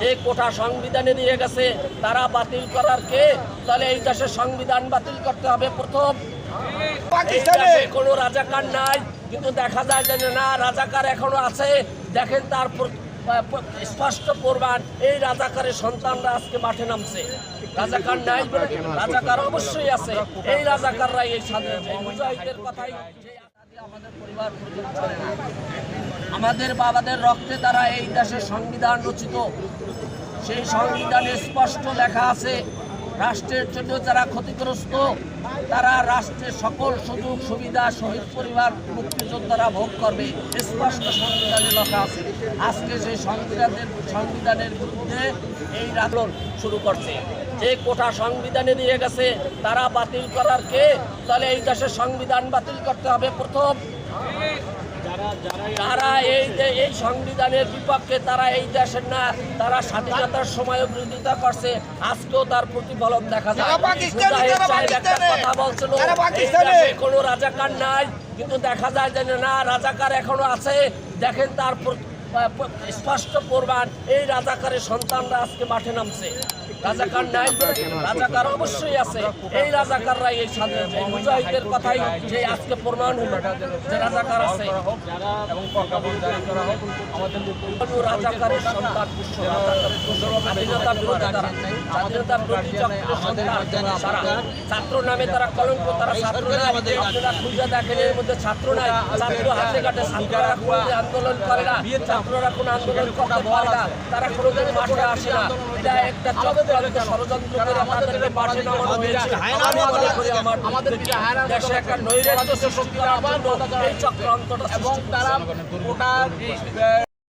যে কোটা সংবিধানে দিয়ে গেছে তারা বাতিল করার কে? তাহলে এই দেশের সংবিধান বাতিল করতে হবে প্রথম। কোনো রাজাকার নাই কিন্তু দেখা যায় যে না রাজাকার এখনও আছে। দেখেন তার স্পষ্ট প্রমাণ এই রাজাকারের সন্তানরা আজকে মাঠে নামছে। রাজাকার নাই বলে রাজাকার অবশ্যই আছে। এই রাজাকাররাই এই মুজাহিদের কথাই আমাদের পরিবার চলে না। আমাদের বাবাদের রক্তে দ্বারা এই দেশের সংবিধান রচিত। সেই সংবিধানে স্পষ্ট লেখা আছে, রাষ্ট্রের জন্য যারা ক্ষতিগ্রস্ত, তারা রাষ্ট্রের সকল সুযোগ সুবিধা, শহীদ পরিবার, মুক্তিযোদ্ধারা ভোগ করবে। স্পষ্ট সংবিধানে লেখা আছে। আজকে সেই সংবিধানের সংবিধানের বিরুদ্ধে এই আন্দোলন শুরু করছে। যে কোটা সংবিধানে দিয়ে গেছে, তারা বাতিল করার কে? তাহলে এই দেশের সংবিধান বাতিল করতে হবে প্রথম। তারা এই যে এই সংবিধানের বিপক্ষে তারা এই দেশের না তারা স্বাধীনতার সময় বিরোধিতা করছে। আজকেও তার প্রতিফলন দেখা যায়। কথা বলছিল কোনো রাজাকার নাই কিন্তু দেখা যায় যে না রাজাকার এখনও আছে। দেখেন তার স্পষ্ট প্রমাণ এই রাজাকারের সন্তানরা আজকে মাঠে নামছে। রাজাকার নাই, রাজাকার অবশ্যই আছে। এই এই মুজাহিদের কথাই যে আজকে প্রমাণ হলো যে রাজাকার আছে। ছাত্র নামে তারা কলঙ্ক, তারা ছাত্র নাই দেখেন, এর মধ্যে ছাত্র নাই। ছাত্র হাতে কাটে, ছাত্ররা আন্দোলন করে না, ছাত্ররা কোনো আন্দোলন করতে পারে না, তারা কোনোদিন মাঠে আসে না। এটা একটা চক্রান্ত ষড়যন্ত্র করে আমাদেরকে মাঠে নামানো হয়েছে আমি মনে করি আমার আমাদের দেশে একটা নৈরাজ্য সৃষ্টি করার এই চক্রান্তটা এবং তারা